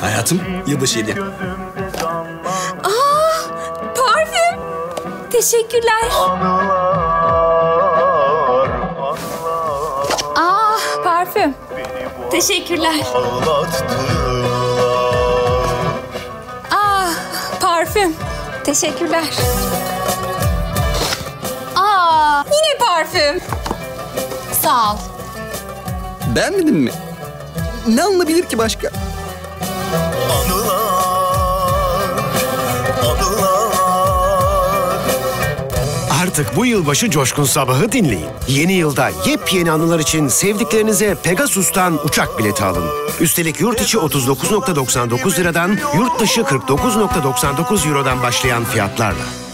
hayatım. Yılbaşı hediyem. Aa, parfüm. Teşekkürler. Aa, parfüm. Teşekkürler. Aa, parfüm. Teşekkürler. Aa, yine parfüm. Sağ ol. Beğenmedin mi? Ne alınabilir ki başka? Artık bu yılbaşı coşkun sabahı dinleyin. Yeni yılda yepyeni anılar için sevdiklerinize Pegasus'tan uçak bileti alın. Üstelik yurt içi 39.99 liradan, yurt dışı 49.99 eurodan başlayan fiyatlarla.